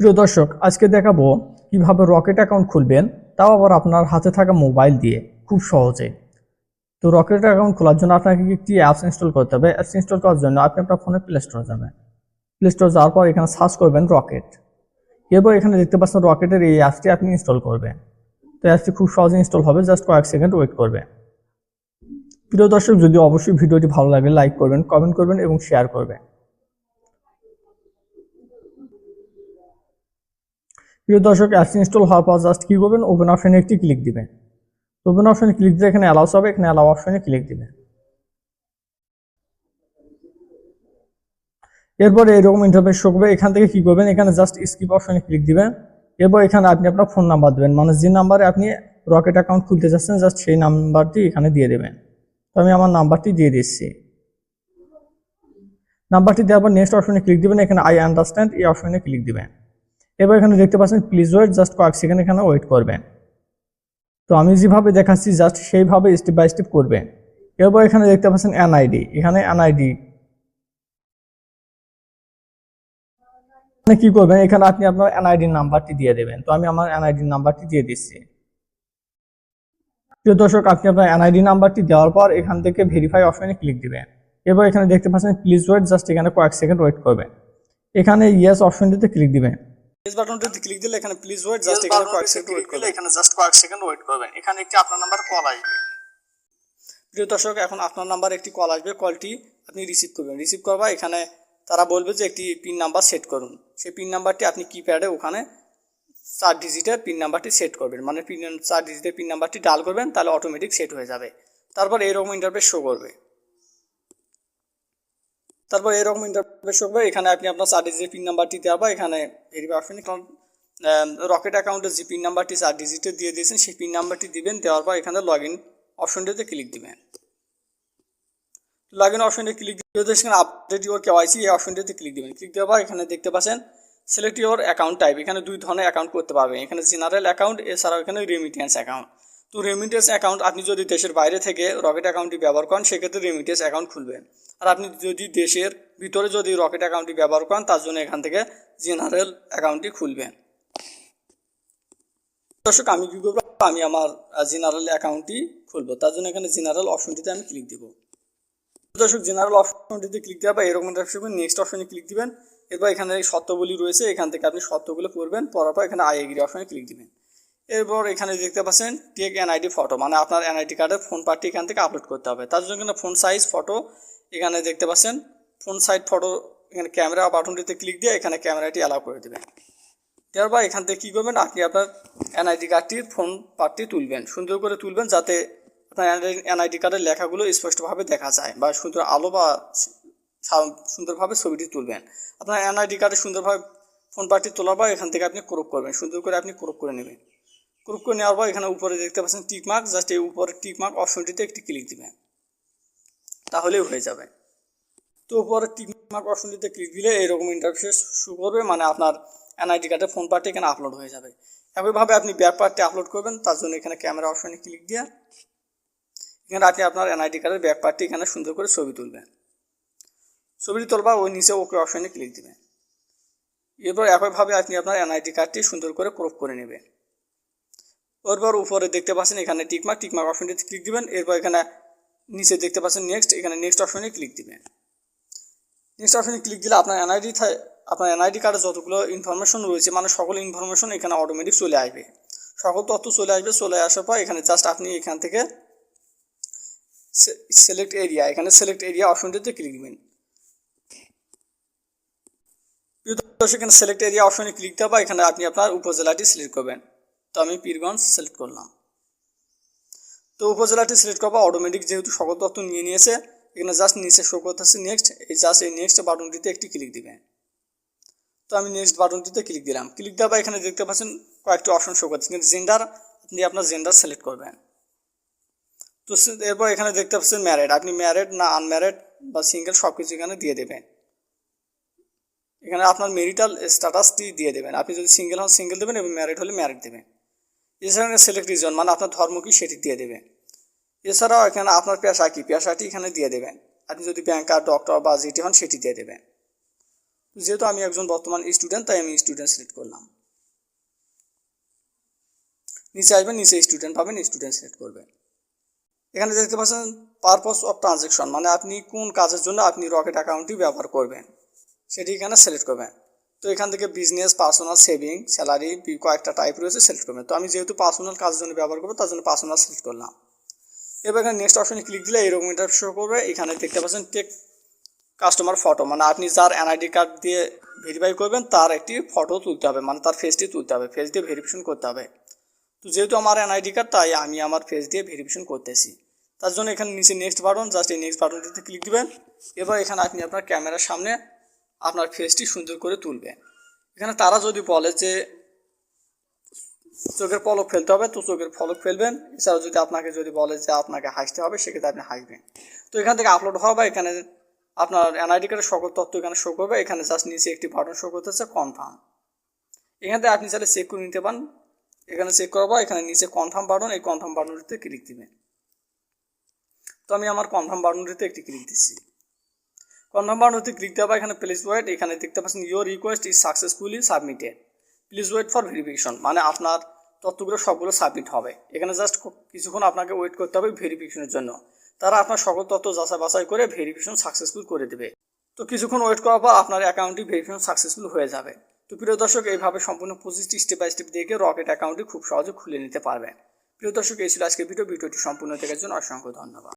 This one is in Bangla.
প্রিয় দর্শক, আজকে দেখাবো কীভাবে রকেট অ্যাকাউন্ট খুলবেন, তাও আবার আপনার হাতে থাকা মোবাইল দিয়ে, খুব সহজে। তো রকেট অ্যাকাউন্ট খোলার জন্য আপনাকে একটি অ্যাপস ইনস্টল করতে হবে। অ্যাপস ইনস্টল করার জন্য আপনি আপনার ফোনে প্লে স্টোরে যাবেন। প্লে স্টোর যাওয়ার পর এখানে সার্চ করবেন রকেট। এরপর এখানে দেখতে পাচ্ছেন রকেটের এই অ্যাপসটি আপনি ইনস্টল করবেন। তো অ্যাপসটি খুব সহজে ইনস্টল হবে, জাস্ট কয়েক সেকেন্ড ওয়েট করবে প্রিয় দর্শক, যদি অবশ্যই ভিডিওটি ভালো লাগে, লাইক করবেন, কমেন্ট করবেন এবং শেয়ার করবেন। প্রিয় দর্শক অ্যাপস ইনস্টল হওয়ার পর জাস্ট কী করবেন? ওপেন অপশনে একটি ক্লিক দিবেন। ওপেন অপশনে ক্লিক দিয়ে এখানে অ্যালাউস হবে, এখানে অ্যালাউ অপশনে ক্লিক দিবেন। এরপরে এরকম ইন্টারফেস শো করবে। এখান থেকে কি করবেন? এখানে জাস্ট স্কিপ অপশনে ক্লিক দিবেন। এরপর এখানে আপনি আপনার ফোন নাম্বার দেবেন। মানে যে নাম্বারে আপনি রকেট অ্যাকাউন্ট খুলতে চাচ্ছেন জাস্ট সেই নাম্বারটি এখানে দিয়ে দেবেন। তো আমি আমার নাম্বারটি দিয়ে দিচ্ছি। নাম্বারটি দেওয়ার পর নেক্সট অপশনে ক্লিক দিবেন। এখানে আই আন্ডারস্ট্যান্ড এই অপশনে ক্লিক দিবেন। এবার এখানে দেখতে পাচ্ছেন প্লিজ ওয়েট জাস্ট কয়েক সেকেন্ড এখানে ওয়েট করবেন। তো আমি যেভাবে দেখাচ্ছি জাস্ট সেইভাবে স্টেপ বাই স্টেপ করবেন। এরপর এখানে দেখতে পাচ্ছেন এনআইডি এখানে এনআইডি এখানে কি করবেন, এখানে আপনি আপনার এনআইডি নাম্বারটি দিয়ে দেবেন। তো আমি আমার এনআইডি নাম্বারটি দিয়ে দিচ্ছি। প্রিয় দর্শক, আপনি আপনার এনআইডি নাম্বারটি দেওয়ার পর এখান থেকে ভেরিফাই অপশনে ক্লিক দিবেন। এবার এখানে দেখতে পাচ্ছেন প্লিজ ওয়েট জাস্ট এখানে কয়েক সেকেন্ড ওয়েট করবেন। এখানে ইয়েস অপশনটিতে ক্লিক দিবেন। ইয়েস বাটনটিতে ক্লিক দিলে এখানে প্লিজ ওয়েট জাস্ট এখানে কয়েক সেকেন্ড ওয়েট করবেন। এখানে জাস্ট কয়েক সেকেন্ড ওয়েট করবেন। এখানে একটি আপনার নাম্বার কল আসবে। প্রিয় দর্শক এখন আপনার নাম্বার একটি কল আসবে। কলটি আপনি রিসিভ করবেন। রিসিভ করবা এখানে তারা বলবে যে একটি পিন নাম্বার সেট করুন। সেই পিন নাম্বারটি আপনি কিপ্যাডে ওখানে চার ডিজিটের পিন নাম্বারটি সেট করবেন। মানে পিন চার ডিজিটের পিন নাম্বারটি ডাল করবেন তাহলে অটোমেটিক সেট হয়ে যাবে। তারপর এরকম ইন্টারফেস শো করবে। তারপর এরকম ইন্টারফেস করবে এখানে আপনি আপনার চার ডিজিটের পিন নাম্বারটি দেওয়া বা এখানে ভেরিফাই অপশনে রকেট অ্যাকাউন্টের যে পিন নাম্বারটি চার ডিজিটের দিয়ে দিয়েছেন, সেই পিন নাম্বারটি দিবেন, দেওয়ার পর এখানে লগ ইন অপশনটিতে ক্লিক দিবেন। লগ ইন অপশনে ক্লিক দিয়ে সেখানে আপডেট ইউর কেওয়াইসি এই অপশনটিতে ক্লিক দিবেন। ক্লিক দেওয়ার পর এখানে দেখতে পাচ্ছেন সিলেক্ট ইউর অ্যাকাউন্ট টাইপ এখানে দুই ধরনের অ্যাকাউন্ট করতে পারবেন। এখানে জেনারেল অ্যাকাউন্ট এছাড়াও এখানে রেমিটেন্স অ্যাকাউন্ট তো রেমিটেন্স অ্যাকাউন্ট আপনি যদি দেশের বাইরে থেকে রকেট অ্যাকাউন্টটি ব্যবহার করেন, সেক্ষেত্রে রেমিটেন্স অ্যাকাউন্ট খুলবেন। আর আপনি যদি দেশের ভিতরে যদি রকেট অ্যাকাউন্টটি ব্যবহার করেন, তার জন্য এখান থেকে জেনারেল অ্যাকাউন্টটি খুলবেন। দর্শক, আমি কী করব? আমি আমার জেনারেল অ্যাকাউন্টটি খুলবো। তার জন্য এখানে জেনারেল অপশনটিতে আমি ক্লিক দেবো। দর্শক জেনারেল অপশনটিতে ক্লিক দেওয়া বা এরকম একটা নেক্সট অপশনে ক্লিক দিবেন। এরপর এখানে শর্তগুলি রয়েছে, এখান থেকে আপনি শর্তগুলো পড়বেন, পড়ার পর এখানে আই এগ্রি অপশনে ক্লিক দিবেন। এরপর এখানে দেখতে পাচ্ছেন টেক এনআইডি ফটো মানে আপনার এনআইডি কার্ডের ফোন পার্টটি এখান থেকে আপলোড করতে হবে। তার জন্য এখানে ফোন সাইজ ফটো এখানে দেখতে পাচ্ছেন, ফোন সাইজ ফটো এখানে ক্যামেরা বাটনটিতে ক্লিক দিয়ে এখানে ক্যামেরাটি অ্যালাউ করে দেবেন। দেওয়ার পর এখান থেকে কী করবেন, আপনি আপনার এনআইডি কার্ডটির ফোন পার্টটি তুলবেন, সুন্দর করে তুলবেন যাতে আপনার এনআইডি কার্ডের লেখাগুলো স্পষ্টভাবে দেখা যায় বা সুন্দর আলো বা সুন্দরভাবে ছবিটি তুলবেন। আপনার এনআইডি কার্ডে সুন্দরভাবে ফোন পার্টি তোলার পর এখান থেকে আপনি ক্রপ করবেন, সুন্দর করে আপনি ক্রপ করে নেবেন। ক্রপ করে নেওয়ার পর এখানে উপরে দেখতে পাচ্ছেন টিক মার্ক জাস্ট এই উপরে টিক মার্ক অপশনটিতে একটি ক্লিক দিবেন তাহলেই হয়ে যাবে। তো উপরে টিক মার্ক অপশনটিতে ক্লিক দিলে এরকম ইন্টারফেস শুরু করবে মানে আপনার এনআইডি কার্ডের ফোন পার্টি এখানে আপলোড হয়ে যাবে। একইভাবে আপনি ব্যাক পার্টটি আপলোড করবেন, তার জন্য এখানে ক্যামেরা অপশনে ক্লিক দিয়ে এখানে আপনি আপনার এনআইডি কার্ডের ব্যাক পার্টটি এখানে সুন্দর করে ছবি তুলবেন। ছবিটি তোলবা ওই নিচে ওকে অপশনে ক্লিক দিবেন। এরপর একইভাবে আপনি আপনার এনআইডি কার্ডটি সুন্দর করে ক্রপ করে নেবেন। এরপর উপরে দেখতে পাচ্ছেন এখানে টিকমার্ক টিকমার্ক অপশনটিতে ক্লিক দিবেন। এরপর এখানে নিচে দেখতে পাচ্ছেন নেক্সট এখানে নেক্সট অপশনে ক্লিক দিবেন। নেক্সট অপশনে ক্লিক দিলে আপনার এনআইডি আপনার এনআইডি কার্ডে যতগুলো ইনফরমেশন রয়েছে মানে সকল ইনফরমেশন এখানে অটোমেটিক চলে আসবে। সকল তথ্য চলে আসবে, চলে আসার পর এখানে জাস্ট আপনি এখান থেকে সিলেক্ট এরিয়া এখানে সিলেক্ট এরিয়া অপশনটিতে ক্লিক দিবেন। দর্শক, এখানে সিলেক্ট এরিয়া অপশনে ক্লিক দেওয়া এখানে আপনি আপনার উপজেলাটি সিলেক্ট করবেন। আমি পীরগঞ্জ সিলেক্ট করলাম। তো উপজেলাটি সিলেক্ট করবা অটোমেটিক যেহেতু সকল তথ্য নিয়ে নিয়েছে, এখানে জাস্ট নিচে শো করতেছে নেক্সট এই জাস্ট এই নেক্সট বাটনটিতে একটি ক্লিক দিবেন তো আমি নেক্সট বাটনটিতে ক্লিক দিলাম। ক্লিক দেওয়া এখানে দেখতে পাচ্ছেন কয়েকটি অপশন শো করছে কিন্তু জেন্ডার আপনি আপনার জেন্ডার সিলেক্ট করবেন। তো এরপর এখানে দেখতে পাচ্ছেন ম্যারেড আপনি ম্যারেড না আনম্যারেড বা সিঙ্গেল সব কিছু এখানে দিয়ে দেবেন। এখানে আপনার মেরিটাল স্ট্যাটাসটি দিয়ে দেবেন। আপনি যদি সিঙ্গেল হন সিঙ্গেল দেবেন এবং ম্যারিড হলে ম্যারিড দেবেন। এছাড়া সিলেক্ট রিজন মানে আপনার ধর্ম কি সেটি দিয়ে দেবেন এছাড়াও এখানে আপনার পেশা কি, পেশাটি এখানে দিয়ে দেবেন। আপনি যদি ব্যাংকার ডক্টর বা যেটি হন, সেটি দিয়ে দেবেন। যেহেতু আমি একজন বর্তমান স্টুডেন্ট তাই আমি স্টুডেন্ট সিলেক্ট করলাম। নিচে আসবেন, নিচে স্টুডেন্ট পাবেন স্টুডেন্ট সিলেক্ট করবেন। এখানে দেখতে পাচ্ছেন পারপস অফ ট্রানজেকশন মানে আপনি কোন কাজের জন্য আপনি রকেট অ্যাকাউন্টটি ব্যবহার করবেন, সেটি এখানে সিলেক্ট করবেন। তো এখান থেকে বিজনেস পার্সোনাল সেভিং স্যালারি কয়েকটা টাইপ রয়েছে সিলেক্ট করবেন। তো আমি যেহেতু পার্সোনাল কাজের জন্য ব্যবহার করব, তার জন্য পার্সোনাল সিলেক্ট করলাম। এবার এখানে নেক্সট অপশনে ক্লিক দিলে এরকম ইন্টারফেস শো করবে। এখানে দেখতে পাচ্ছেন টেক কাস্টমার ফটো মানে আপনি যার এনআইডি কার্ড দিয়ে ভেরিফাই করবেন, তার একটি ফটো তুলতে হবে মানে তার ফেসটি তুলতে হবে ফেস দিয়ে ভেরিফিকেশন করতে হবে। তো যেহেতু আমার এনআইডি কার্ড তাই আমি আমার ফেস দিয়ে ভেরিফিকেশন করতেছি। তার জন্য এখানে নিচে নেক্সট বাটন জাস্ট এই নেক্সট বাটনটিতে ক্লিক দিবেন। এবার এখানে আপনি আপনার ক্যামেরার সামনে আপনার ফেসটি সুন্দর করে তুলবে। এখানে তারা যদি বলে যে, চোখের পলক ফেলতে হবে, তো চোখের পলক ফেলবেন। এছাড়াও যদি আপনাকে যদি বলে যে, আপনাকে হাসতে হবে, সেক্ষেত্রে আপনি হাসবেন। তো এখান থেকে আপলোড হওয়া বা এখানে আপনার এনআইডি কার্ডের সকল তথ্য এখানে শো করবে। এখানে জাস্ট নিচে একটি বাটন শো করতেছে কনফার্ম এখান থেকে আপনি চাইলে চেক করে নিতে পারেন। এখানে চেক করব এখানে নিচে কনফার্ম বাটন এই কনফার্ম বাটনটিতে ক্লিক দিবেন তো আমি আমার কনফার্ম বাটনটিতে একটি ক্লিক দিচ্ছি কনফার্ম বাটনটিতে ক্লিক দেওয়া এখানে প্লিজ ওয়েট এখানে দেখতে পাচ্ছেন your request is successfully submitted please wait for verification মানে আপনার তথ্যগুলো সবগুলো সাবমিট হবে। এখানে জাস্ট কিছুক্ষণ আপনাকে ওয়েট করতে হবে ভেরিফিকেশনের জন্য। তারা আপনার সকল তথ্য যাচাই বাছাই করে ভেরিফিকেশন সাকসেসফুল করে দেবে। তো কিছুক্ষণ ওয়েট করার পর আপনার অ্যাকাউন্টটি ভেরিফিকেশন সাকসেসফুল হয়ে যাবে। তো প্রিয় দর্শক, এইভাবে সম্পূর্ণ পঁচিশটি স্টেপ বাই স্টেপ দেখে রকেট অ্যাকাউন্টটি খুব সহজে খুলে নিতে পারবেন। প্রিয় দর্শক, এই ছিল আজকের ভিডিও ভিডিওটি সম্পূর্ণ দেখার জন্য অসংখ্য ধন্যবাদ।